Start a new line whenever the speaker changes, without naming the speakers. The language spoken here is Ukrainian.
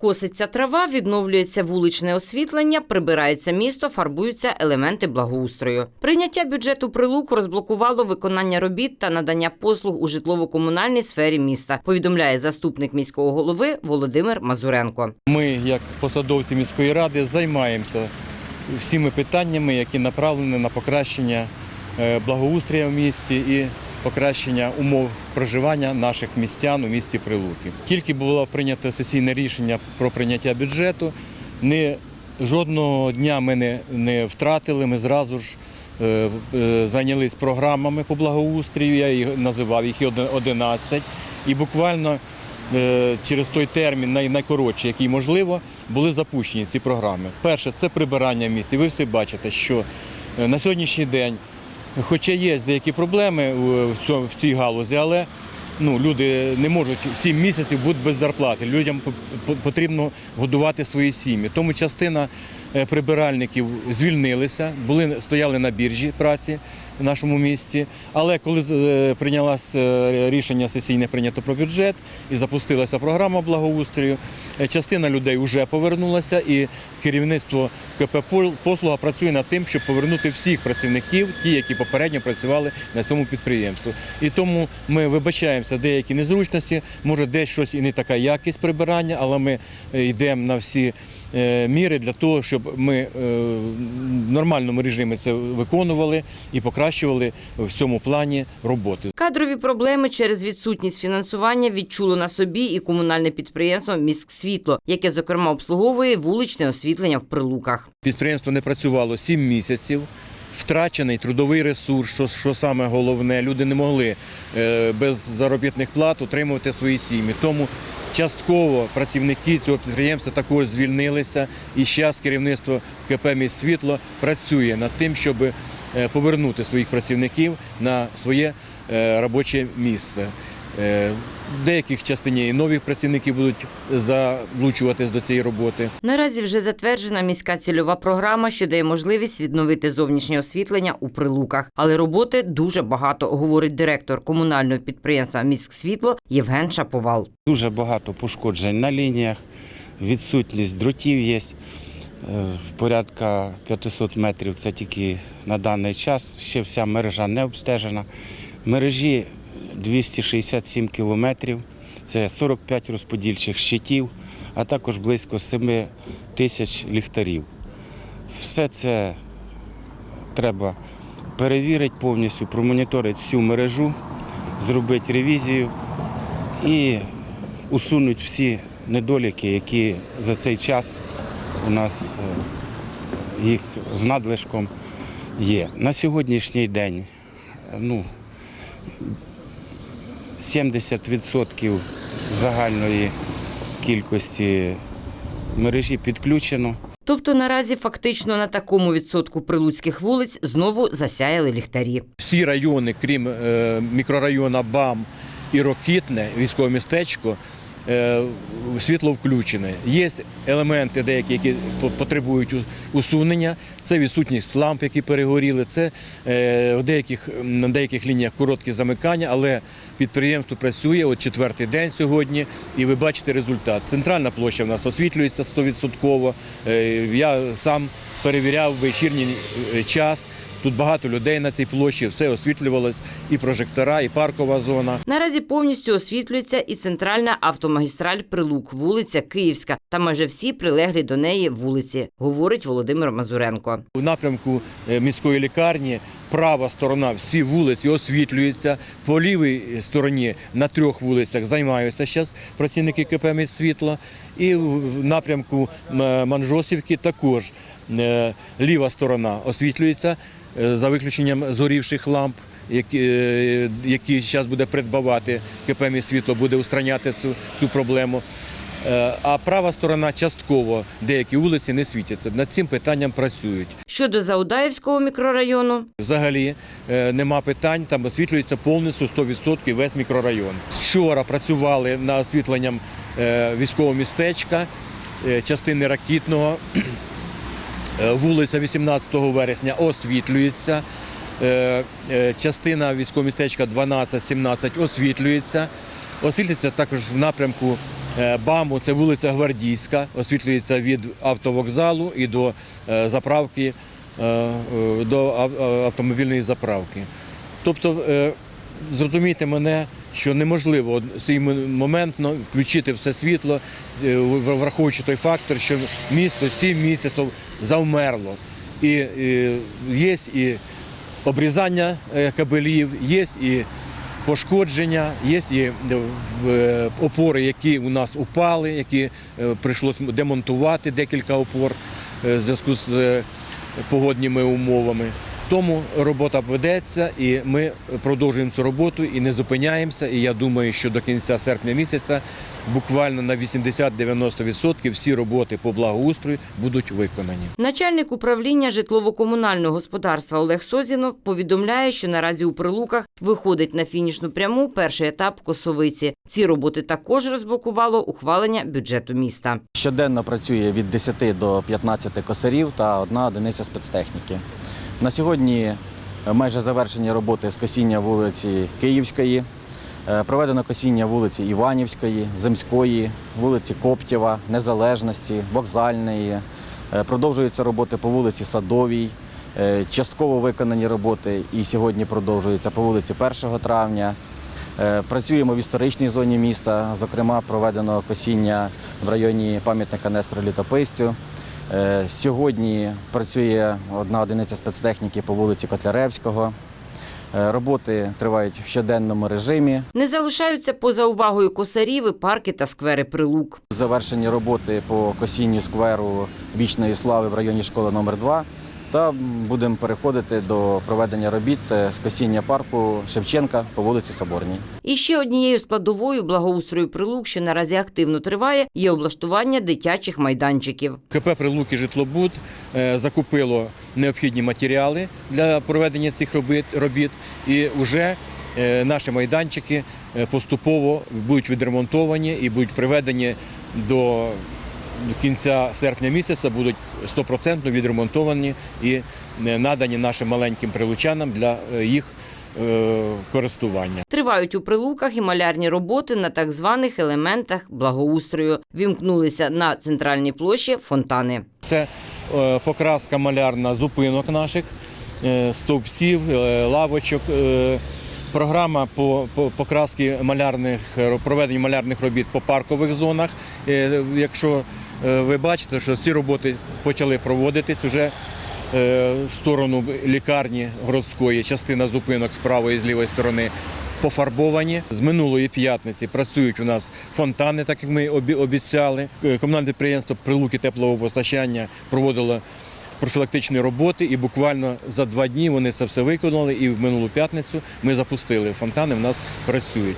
Коситься трава, відновлюється вуличне освітлення, прибирається місто, фарбуються елементи благоустрою. Прийняття бюджету прилук розблокувало виконання робіт та надання послуг у житлово-комунальній сфері міста. Повідомляє заступник міського голови Володимир Мазуренко.
Ми, як посадовці міської ради, займаємося всіми питаннями, які направлені на покращення е, благоустрія в місті і покращення умов проживання наших містян у місті Прилуки. Тільки було прийнято сесійне рішення про прийняття бюджету. Не жодного дня ми не, не втратили. Ми зразу ж е, е, зайнялись програмами по благоустрію. Я їх називав їх 11. І буквально е, через той термін, най- найкоротший, який можливо, були запущені ці програми. Перше це прибирання місць. І ви всі бачите, що е, на сьогоднішній день, хоча є деякі проблеми в- цій галузі, але ну, люди не можуть 7 місяців бути без зарплати. Людям по- по- потрібно годувати свої сім'ї. Тому частина е, прибиральників звільнилися, були стояли на біржі праці в нашому місті. Але коли е, прийнялось е, рішення сесійне прийнято про бюджет і запустилася програма благоустрою, частина людей вже повернулася, і керівництво КП послуга працює над тим, щоб повернути всіх працівників, ті, які попередньо працювали на цьому підприємстві. І тому ми вибачаємося деякі незручності, може десь щось і не така якість прибирання, але ми е, йдемо на всі е, міри для того, щоб ми е, в нормальному режимі це виконували і покращували в цьому плані роботи.
Кадрові проблеми через відсутність фінансування відчуло на собі і комунальне підприємство «Міськсвітло», яке, зокрема, обслуговує вуличне освітлення в прилуках.
Підприємство не працювало 7 місяців. Втрачений трудовий ресурс, що, що саме головне, люди не могли е, без заробітних плат утримувати свої сім'ї. Тому частково працівники цього підприємства також звільнилися. І зараз керівництво КП «Міськсвітло» працює над тим, щоб е, повернути своїх працівників на своє е, робоче місце. В деяких частині і нові працівники будуть залучуватись до цієї роботи.
Наразі вже затверджена міська цільова програма, що дає можливість відновити зовнішнє освітлення у прилуках. Але роботи дуже багато, говорить директор комунального підприємства «Міськсвітло» Євген Шаповал.
Дуже багато пошкоджень на лініях, відсутність дротів є. Е, Порядка 500 метрів це тільки на даний час. Ще вся мережа не обстежена. Мережі 267 кілометрів, це 45 розподільчих щитів, а також близько 7 тисяч ліхтарів. Все це треба перевірити повністю, промоніторити всю мережу, зробити ревізію і усунуть всі недоліки, які за цей час у нас е, їх з надлишком є. На сьогоднішній день ну, 70% загальної кількості мережі підключено.
Тобто наразі фактично на такому відсотку прилуцьких вулиць знову засяяли ліхтарі.
всі райони, крім мікрорайона мікрорайону БАМ і Рокітне, військове містечко, е, світло включене. Є елементи деякі, які по- потребують усунення. Це відсутність ламп, які перегоріли. Це е, в деяких, на деяких лініях короткі замикання, але підприємство працює от четвертий день сьогодні, і ви бачите результат. Центральна площа в нас освітлюється 100%. Е, Я сам перевіряв вечірній е, час. Тут багато людей на цій площі, все освітлювалось, і прожектора, і паркова зона.
Наразі повністю освітлюється і центральна автомагістраль Прилук, вулиця Київська та майже всі прилеглі до неї вулиці, говорить Володимир Мазуренко.
У напрямку е, міської лікарні права сторона, всі вулиці освітлюються. По лівій стороні на трьох вулицях займаються зараз працівники КП «Міськсвітло». І в напрямку Манжосівки також е, ліва сторона освітлюється е, за виключенням згорівших ламп. Які, е, які зараз буде придбавати КП «Міськсвітло», буде устраняти цю, цю проблему. Е, А права сторона частково деякі вулиці не світяться. Над цим питанням працюють.
Щодо Заудаївського мікрорайону,
Взагалі е, нема питань, там освітлюється повністю 100% весь мікрорайон. Вчора працювали над освітленням е, військового містечка, е, частини ракітного. Е, Вулиця 18 вересня освітлюється. Е, е, Частина військового містечка 12-17 освітлюється. Освітлюється також в напрямку БАМу це вулиця Гвардійська, освітлюється від автовокзалу і до заправки, до автомобільної заправки. Тобто, зрозумійте мене, що неможливо цей м- моментно включити все світло, е, враховуючи той фактор, що місто 7 місяців завмерло. І, є і обрізання е, кабелів, є і пошкодження, є і е, опори, які у нас упали, які прийшлося демонтувати декілька опор в зв'язку з погодніми умовами. Тому робота ведеться, і ми продовжуємо цю роботу і не зупиняємося. І я думаю, що до кінця серпня місяця буквально на 80-90% всі роботи по благоустрою будуть виконані.
Начальник управління житлово-комунального господарства Олег Созінов повідомляє, що наразі у Прилуках виходить на фінішну пряму перший етап косовиці. Ці роботи також розблокувало ухвалення бюджету міста.
Щоденно працює від 10 до 15 косарів та одна одиниця спецтехніки. На сьогодні е, майже завершені роботи з косіння вулиці Київської, е, проведено косіння вулиці Іванівської, Земської, вулиці Коптєва, Незалежності, Вокзальної. Е, Продовжуються роботи по вулиці Садовій. Частково виконані роботи і сьогодні продовжуються по вулиці 1 травня. Працюємо в історичній зоні міста. Зокрема, проведено косіння в районі пам'ятника Нестору Літописцю. Е, Сьогодні працює одна одиниця спецтехніки по вулиці Котляревського. Е, Роботи тривають в щоденному режимі.
Не залишаються поза увагою косарів і парки та сквери Прилук.
Завершені роботи по косінню скверу вічної слави в районі школи номер 2 та будемо переходити до проведення робіт е, з косіння парку Шевченка по вулиці Соборній.
І ще однією складовою благоустрою Прилук, що наразі активно триває, є облаштування дитячих майданчиків.
КП «Прилуки Житлобуд е, закупило необхідні матеріали для проведення цих робіт, і вже е, наші майданчики поступово будуть відремонтовані і будуть приведені до кінця серпня місяця, будуть 100% відремонтовані і е, надані нашим маленьким прилучанам для е, їх е, користування.
Тривають у прилуках і малярні роботи на так званих елементах благоустрою. Вімкнулися на центральній площі фонтани.
Це покраска малярна зупинок наших, стовпців, лавочок. Е, Програма по, по покраски малярних проведення малярних робіт по паркових зонах. Е, Якщо е, ви бачите, що ці роботи почали проводитись уже е, в сторону лікарні городської, частина зупинок з правої і з лівої сторони пофарбовані. З минулої п'ятниці працюють у нас фонтани, так як ми обіцяли. Е, Комунальне підприємство Прилуки теплового постачання проводило профілактичні роботи, і буквально за два дні вони це все виконали. І в минулу п'ятницю ми запустили фонтани. В нас працюють.